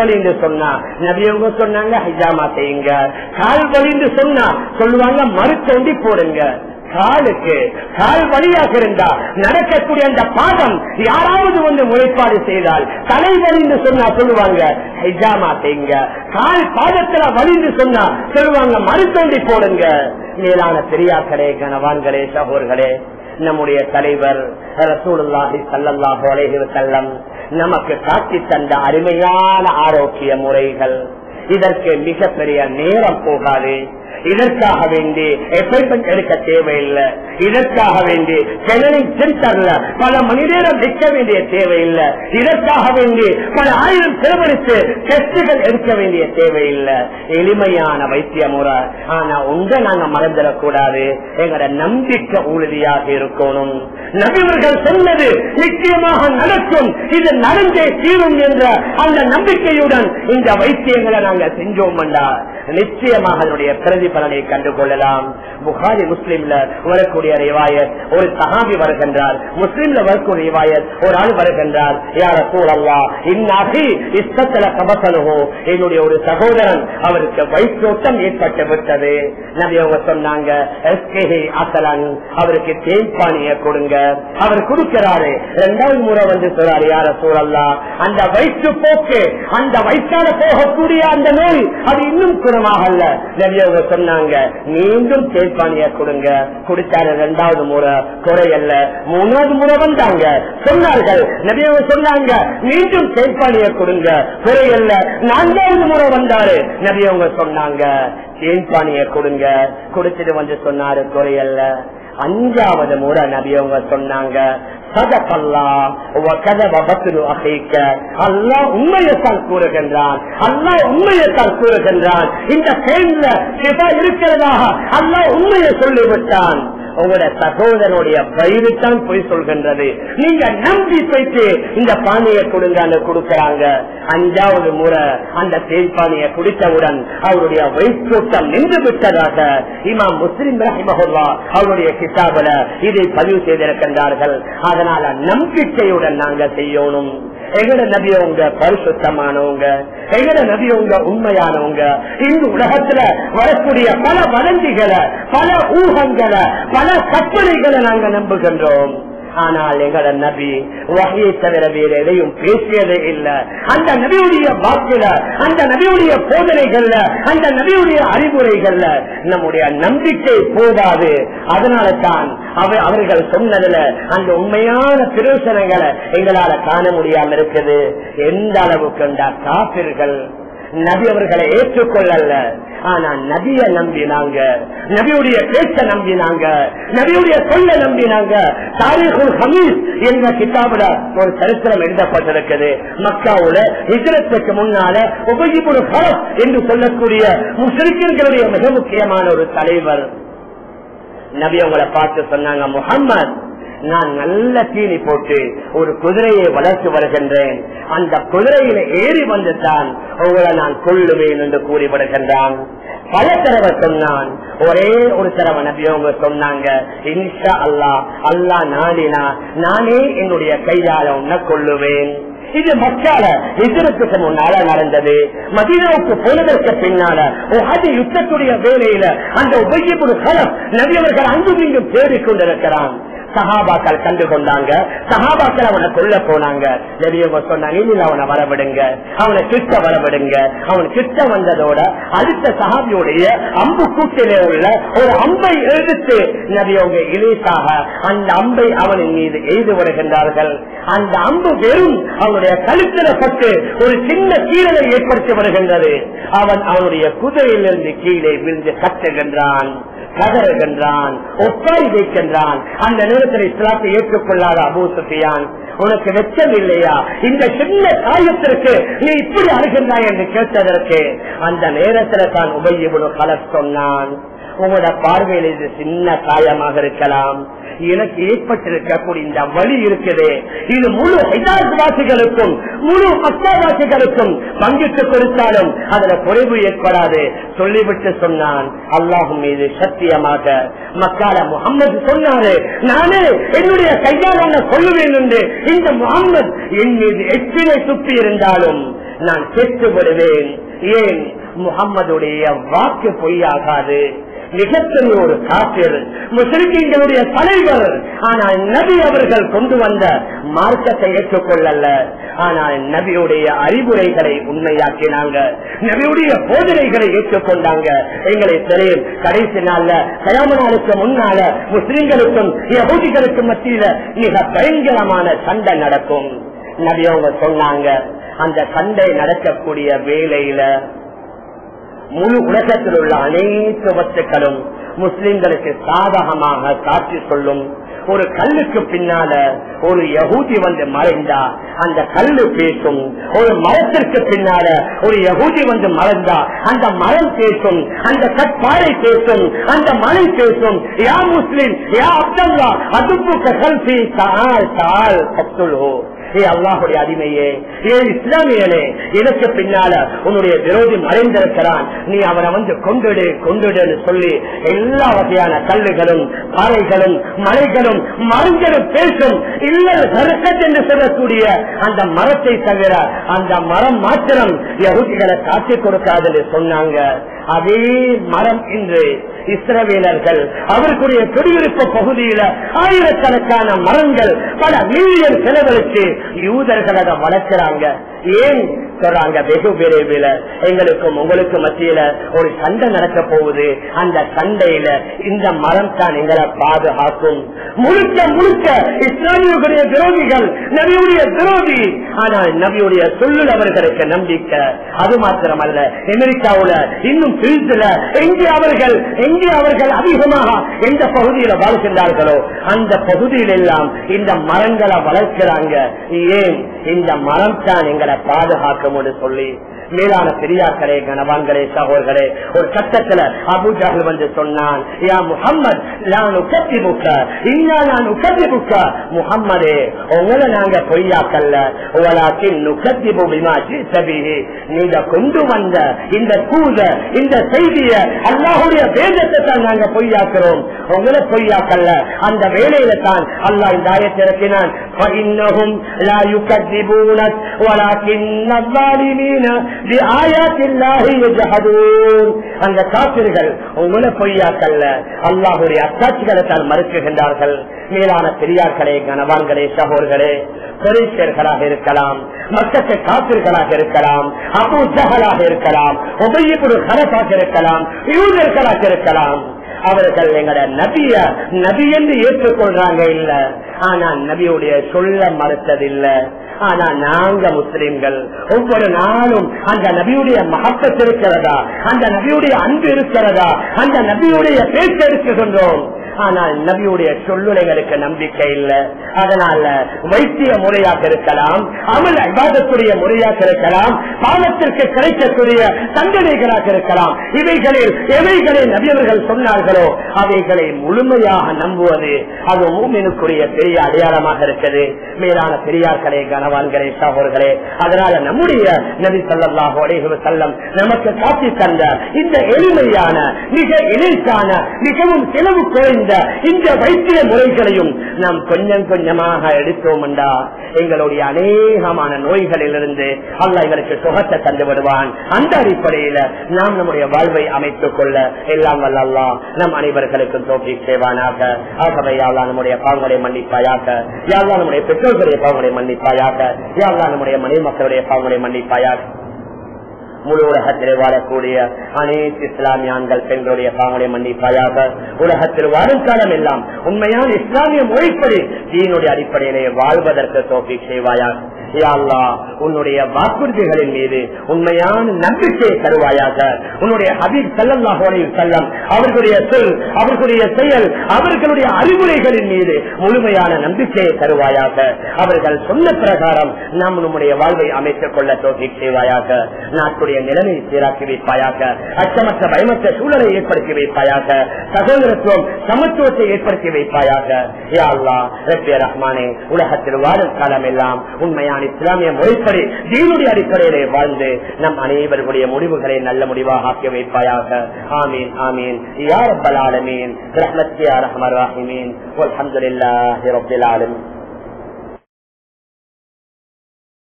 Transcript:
இடுப்பலின்னு சொன்னா நபியவங்க சொன்னாங்க ஹைஜாமா செய்யுங்க. கால் வலின்னு சொன்னா சொல்லுவாங்க மறுத்தோண்டி போடுங்க. காலுக்கு கால் வழியாக இருந்தா நடக்கக்கூடிய அந்த பாதம் யாராவது வந்து முறைப்பாடு செய்தால் தலை வலிந்து சொன்னா சொல்லுவாங்க ஹைஜாமா செய்யுங்க. கால் பாதத்துல வலிந்து சொன்னா சொல்லுவாங்க மறுத்தோண்டி போடுங்க. மேலான பெரியாக்களே கனவான்களே சகோர்களே நம்முடைய தலைவர் ரசூலுல்லாஹி ஸல்லல்லாஹு அலைஹி வஸல்லம் நமக்கு காட்டி தந்த அருமையான ஆரோக்கிய முறைகள். இதற்கு மிகப்பெரிய நேரம் போகாது. இதற்காக வேண்டி எப்பாயின்மெண்ட் எடுக்க தேவையில்லை. இதற்காக வேண்டி சென்னையின் சென்டர்ல பல மணி நேரம் நிற்க வேண்டிய தேவையில்லை. இதற்காக வேண்டி பல ஆயிரம் செலவழித்து டெஸ்டுகள் எடுக்க வேண்டிய தேவையில்லை. எளிமையான வைத்திய முறை. ஆனா உங்க நாங்க மறந்துடக்கூடாது. எங்கட நம்பிக்கை உறுதியாக இருக்கணும். நபிவர்கள் சொன்னது நிச்சயமாக நடக்கும். இது நடந்தே தீரும் என்ற அந்த நம்பிக்கையுடன் இந்த வைத்தியங்களை நாங்க செஞ்சோம் நிச்சயமாக அதனுடைய பிரதிபலனை கண்டு கொள்ளலாம் புகாரி முஸ்லீம்ல வரக்கூடிய வரக்கூடிய ரிவாயத். ஒரு சகாபி வருகின்றார். முஸ்லீம்ல வரக்கூடிய ரிவாயத். ஒரு ஆள் வருகின்றார். யார சூழல்லா இன்னாகி இஷ்டத்துல கபசனுகோ என்னுடைய ஒரு சகோதரன் அவருக்கு வயிற்றோட்டம் ஏற்பட்டு விட்டது. நபி அவங்க சொன்னாங்க அசலன் அவருக்கு தேய்ப்பானிய கொடுங்க. அவர் கொடுக்கிறாரு. இரண்டாவது முறை வந்து சொல்றாரு யார சூழல்லா அந்த வயிற்று போக்கு அந்த வயிற்றால போகக்கூடிய அந்த நோய் அது இன்னும் குணமாகல நபி அவங்க சொன்னாங்க மீண்டும் தேய்ப்பானிய கொடுங்க. கொடுத்தாரு ரெண்டாவது முறை குறையல்ல மூணாவது முறை வந்தாங்க. சொன்னார்கள். நபி சொன்னாங்க. மீண்டும் தேய்ப்பானிய கொடுங்க. குறையல்ல நான்காவது முறை வந்தாரு. நபி அவங்க சொன்னாங்க. தேய்ப்பானிய கொடுங்க. குடிச்சிட்டு வந்து சொன்னாரு குறையல்ல அஞ்சாவது முறை நபி அவங்க சொன்னாங்க. உண்மையத்தால் கூறுகின்றான். அல்லா உண்மையத்தால் கூறுகின்றான். இந்த செயல்ல இருக்கிறதாக அல்லா உண்மையை சொல்லிவிட்டான். உங்களோட சகோதரனுடைய வயிறுத்தான் பொய் சொல்கின்றது. நீங்க நம்பி போயிட்டு இந்த பானையை கொடுங்க கொடுக்கிறாங்க. அஞ்சாவது முறை அந்த தேன் குடித்தவுடன் அவருடைய வயிற்றோட்டம் நின்று விட்டதாக இமாம் முஸ்லிம் ரஹிமஹுல்லா அவருடைய கிதாபல இதை பதிவு செய்திருக்கின்றார்கள். அதனால நம்பிக்கையுடன் நாங்க செய்யணும். எங்கட நபியவங்க பரிசுத்தமானவங்க எங்கட நபியவங்க உண்மையானவங்க. இந்த உலகத்துல வரக்கூடிய பல வதந்திகளை பல ஊகங்களை பல கற்பனைகளை நாங்க நம்புகின்றோம். ஆனால் எங்கள நபி வகையை தவிர வேறு எதையும் பேசியதே இல்லை. அந்த நபியுடைய வாக்குல அந்த நபியுடைய போதனைகள்ல அந்த நபியுடைய அறிவுரைகள்ல நம்முடைய நம்பிக்கை போதாது. அதனால தான் அவர்கள் சொன்னதுல அந்த உண்மையான பிரயோசனங்களை எங்களால காண முடியாம இருக்குது. எந்த அளவுக்கு காப்பிர்கள் நபி அவர்களை ஏற்றுக்கொள்ளல ஆனா நபிய நம்பினாங்க. நபியுடைய பேச்ச நம்பினாங்க. நபியுடைய சொல்ல நம்பினாங்க. தாரீகுல் ஹமீஸ் என்ற கிதாபுல ஒரு சரித்திரம் எழுதப்பட்டிருக்குது. மக்காவுல இதிரத்துக்கு முன்னால உபயோகிப்பு ஹரப் என்று சொல்லக்கூடிய முஸ்லிம்களுடைய மிக முக்கியமான ஒரு தலைவர். நபி அவங்களை பார்த்து சொன்னாங்க முகம்மது நான் நல்ல தீனி போட்டு ஒரு குதிரையை வளர்த்து வருகின்றேன். அந்த குதிரையில ஏறி வந்துதான் உங்களை நான் கொள்ளுவேன் என்று கூறிவிடுகின்றான். பல தடவை சொன்னான். ஒரே ஒரு தடவை நபியவங்க சொன்னாங்க இன்ஷா அல்லா அல்லா நாடினா நானே என்னுடைய கையால உன்னை கொள்ளுவேன் இது மக்கால எதிர்ப்புக்கு முன்னால நடந்தது. மதினாவுக்கு போனதற்கு பின்னால அது யுத்தத்துடைய வேலையில அந்த உபயோகிப்பு களம் அங்கு அங்கும் இங்கும் தேடிக் கொண்டிருக்கிறான் சகாபாக்கள் கண்டு கொண்டாங்க. சகாபாக்கள் அவனை கொல்ல போனாங்க. நபியவங்க சொன்னாங்க இனியில் அவனை வரவிடுங்க. அவனை கிட்ட வரவிடுங்க. அவன் கிட்ட வந்ததோட அடுத்த சகாபியுடைய அம்பு கூட்டிலே உள்ள ஒரு அம்பை எழுத்து நபியவங்க இலேசாக அந்த அம்பை அவனின் மீது எய்து வருகின்றார்கள் அந்த அம்பு வெறும் அவனுடைய கழுத்தில பட்டு ஒரு சின்ன கீழலை ஏற்படுத்தி வருகின்றது அவன் அவனுடைய குதிரையிலிருந்து கீழே விழுந்து கட்டுகின்றான் கதறுகின்றான் ஒப்பாய் வைக்கின்றான். அந்த உலகத்தில் இஸ்லாத்தை ஏற்றுக்கொள்ளாத அபூ சுஃபியான். உனக்கு வெச்சம் இல்லையா? இந்த சின்ன காயத்திற்கு நீ இப்படி அழுகின்றாய் என்று கேட்டதற்கு அந்த நேரத்தில் தான் உபயோக கலர் சொன்னான். உங்களோட பார்வையில் இது சின்ன காயமாக இருக்கலாம். எனக்கு ஏற்பட்டிருக்கக்கூடிய இந்த வழி இருக்குது. இது முழு ஹைதாஸ் முழு மக்காவாசிகளுக்கும் பங்கிட்டு கொடுத்தாலும் அதுல குறைவு ஏற்படாது. சொல்லிவிட்டு சொன்னான் அல்லாஹும் மீது சத்தியமாக. மக்கால முகம்மது சொன்னாரு நானே என்னுடைய கையால் உன்னை சொல்லுவேன் என்று இந்த முகம்மது என் மீது எச்சிலை சுற்றி இருந்தாலும் நான் செத்து விடுவேன் ஏன் முகம்மதுடைய வாக்கு பொய்யாகாது. மிகப்பெரிய ஒரு காப்பீர் முஸ்லிம்களுடைய தலைவர். ஆனால் நபி அவர்கள் கொண்டு வந்த மார்க்கத்தை ஏற்றுக்கொள்ளல ஆனால் நபியுடைய அறிவுரைகளை உண்மையாக்கினாங்க. நபியுடைய போதனைகளை ஏற்றுக்கொண்டாங்க. எங்களை தெரியும் கடைசி நாள்ல கயாம நாளுக்கு முன்னால முஸ்லிம்களுக்கும் யகுதிகளுக்கும் மத்தியில மிக பயங்கரமான சண்டை நடக்கும். நபி அவங்க சொன்னாங்க அந்த சண்டை நடக்கக்கூடிய வேலையில முழு உலகத்தில் உள்ள அனைத்து வத்துக்களும் முஸ்லிம்களுக்கு சாதகமாக காட்சி சொல்லும் ஒரு கல்லுக்கு பின்னால ஒரு யகூதி வந்து மறைந்தா அந்த கல்லு பேசும். ஒரு மரத்திற்கு பின்னால ஒரு யகூதி வந்து மறைந்தா அந்த மரம் பேசும். அந்த கட்பாறை பேசும். அந்த மலை பேசும். யா முஸ்லிம் யா அப்தல்லா அதுப்பு கல்வி தாள் தாள் ஏ அல்லாஹுடைய அடிமையே ஏ இஸ்லாமியனே எனக்கு பின்னால உன்னுடைய விரோதி மறைந்திருக்கிறான். நீ அவனை வந்து கொண்டுடு கொண்டுடுன்னு சொல்லி எல்லா வகையான கல்லுகளும் பாறைகளும் மலைகளும் மரங்களும் பேசும் இல்ல சருக்கத் என்று சொல்லக்கூடிய அந்த மரத்தை தவிர அந்த மரம் மாத்திரம் யகுதிகளை காட்டி கொடுக்காதுன்னு சொன்னாங்க. அதே மரம் இன்று இஸ்ரவேலர்கள் அவர்களுடைய குடியிருப்பு பகுதியில ஆயிரக்கணக்கான மரங்கள் பல மில்லியன் செலவழித்து யூதர்கள் அதை வளர்க்கிறாங்க. ஏன்? சொல்றாங்க வெகு விரைவில் எங்களுக்கும் உங்களுக்கு மத்தியில ஒரு சண்டை நடக்க போகுது. அந்த சண்டையில இந்த மரம் தான் எங்களை பாதுகாக்கும். முழுக்க முழுக்க இஸ்லாமியுடைய விரோதிகள் நபியுடைய விரோதி. ஆனால் நபியுடைய சொல்லுள் அவர்களுக்கு நம்பிக்கை. அது மாத்திரமல்ல அமெரிக்காவுல இன்னும் பிரித்துல எங்கே அவர்கள் எங்கே அவர்கள் அதிகமாக எந்த பகுதியில வாழ்கின்றார்களோ அந்த பகுதியில் எல்லாம் இந்த மரங்களை வளர்க்கிறாங்க. ஏன்? இந்த மரம் தான் எங்களை பாதுகாக்கும் சொல்லி மேலான பெரியார்களே கனவான்களே சகோதரர்களே ஒரு கட்டத்துல அபுஜாஹல் வந்து சொன்னான் யா முகம்மது நான் உக்கத்தி புக்க இன்னா நான் உக்கத்தி புக்க முகம்மதே உங்களை நாங்க பொய்யாக்கல்ல உங்களாக்கி நுக்கத்தி புபிமா சீசபிஹி நீங்க கொண்டு வந்த இந்த கூத இந்த செய்திய அல்லாஹுடைய வேதத்தை தான் நாங்க பொய்யாக்குறோம் உங்களை பொய்யாக்கல்ல அந்த வேலையில தான் அல்லாஹ் இந்த ஆயத்தை இறக்கினான் فإنهم لا يكذبونك ولكن الظالمين بآيات الله يجحدون அந்த காப்பிர்கள் உங்களை பொய்யாக்கல்ல. அல்லாஹுடைய அத்தாட்சிகளை தான் மறுக்குகின்றார்கள். மேலான பெரியார்களே கனவான்களே சகோர்களே பொருஷர்களாக இருக்கலாம் மக்களுக்கு காப்பிர்களாக இருக்கலாம் அபூஜகளாக இருக்கலாம் உபயப்படு கலப்பாக இருக்கலாம் யூதர்களாக இருக்கலாம். அவர்கள் எங்கட நபிய நபி என்று ஏற்றுக்கொள்றாங்க இல்ல. ஆனா நபியுடைய சொல்ல மறுத்ததில்ல. ஆனா நாங்க முஸ்லிம்கள் ஒவ்வொரு நாளும் அந்த நபியுடைய மகப்பத் இருக்கிறதா அந்த நபியுடைய அன்பு இருக்கிறதா? அந்த நபியுடைய பேச்சு எடுத்துகின்றோம் ஆனால் நபியுடைய சொல்லுரைகளுக்கு நம்பிக்கை இல்லை. அதனால வைத்திய முறையாக இருக்கலாம் அமல் அபாதத்துடைய முறையாக இருக்கலாம் பாவத்திற்கு கிடைக்கக்கூடிய தண்டனைகளாக இருக்கலாம். இவைகளில் எவைகளை நபியவர்கள் சொன்னார்களோ அவைகளை முழுமையாக நம்புவது அது மூமினுக்குரிய பெரிய அடையாளமாக இருக்குது மேலான பெரியார்களே கனவான்களே சகோர்களே அதனால நம்முடைய நபி சொல்லாஹோ செல்லம் நமக்கு காட்டி தந்த இந்த எளிமையான மிக இணைக்கான மிகவும் செலவு குறைந்த இந்த வைத்திய முறைகளையும் நாம் கொஞ்சம் கொஞ்சமாக எடுத்தோம்டா எங்களுடைய அநேகமான நோய்களிலிருந்து அல்ல இவருக்கு சுகத்தை தந்து விடுவான். அந்த அடிப்படையில நாம் நம்முடைய வாழ்வை அமைத்துக் கொள்ள எல்லாம் வல்லல்லாம் நம் அனைவர்களுக்கும் தோற்றி செய்வானாக. ஆகவே யாழ்லா நம்முடைய பாவங்களை மன்னிப்பாயாக. யாழ்லா நம்முடைய பெற்றோர்களுடைய பாவங்களை மன்னிப்பாயாக. யாழ்லா நம்முடைய மனைவி மக்களுடைய பாவங்களை மன்னிப்பாயாக. முழு உலகத்திலே வாழக்கூடிய அனைத்து இஸ்லாமிய ஆண்கள் பெண்களுடைய பாவனை மன்னிப்பாயாக. உலகத்தில் வாழும் காலம் எல்லாம் உண்மையான இஸ்லாமிய மொழிப்படி தீனுடைய அடிப்படையிலே வாழ்வதற்கு தோப்பி செய்வாயாக. உன்னுடைய வாக்குறுதிகளின் மீது உண்மையான நம்பிக்கையை தருவாயாக. உன்னுடைய ஹபீப் செல்லல்லாஹோடைய செல்லம் அவர்களுடைய சொல் அவர்களுடைய செயல் அவர்களுடைய அறிவுரைகளின் மீது முழுமையான நம்பிக்கையை தருவாயாக. அவர்கள் சொன்ன பிரகாரம் நாம் நம்முடைய வாழ்வை அமைத்துக் கொள்ள தோக்கி செய்வாயாக. நாட்டுடைய நம்முடைய நிலைமையை சீராக்கி வைப்பாயாக அச்சமற்ற பயமற்ற சூழலை ஏற்படுத்தி வைப்பாயாக சகோதரத்துவம் சமத்துவத்தை ஏற்படுத்தி வைப்பாயாக யா அல்லா ரஹ்மானே உலகத்தில் வாழும் காலம் எல்லாம் உண்மையான இஸ்லாமிய முறைப்படி தீனுடைய அடிப்படையிலே வாழ்ந்து நம் அனைவருடைய முடிவுகளை நல்ல முடிவாக ஆக்கி வைப்பாயாக ஆமீன் ஆமீன். யார் பலாலமீன் ரஹ்மத்யா ரஹ்மத் யா ரஹ்மர் ராஹிமீன். வல்ஹம்துலில்லாஹி ரப்பில் ஆலமீன்.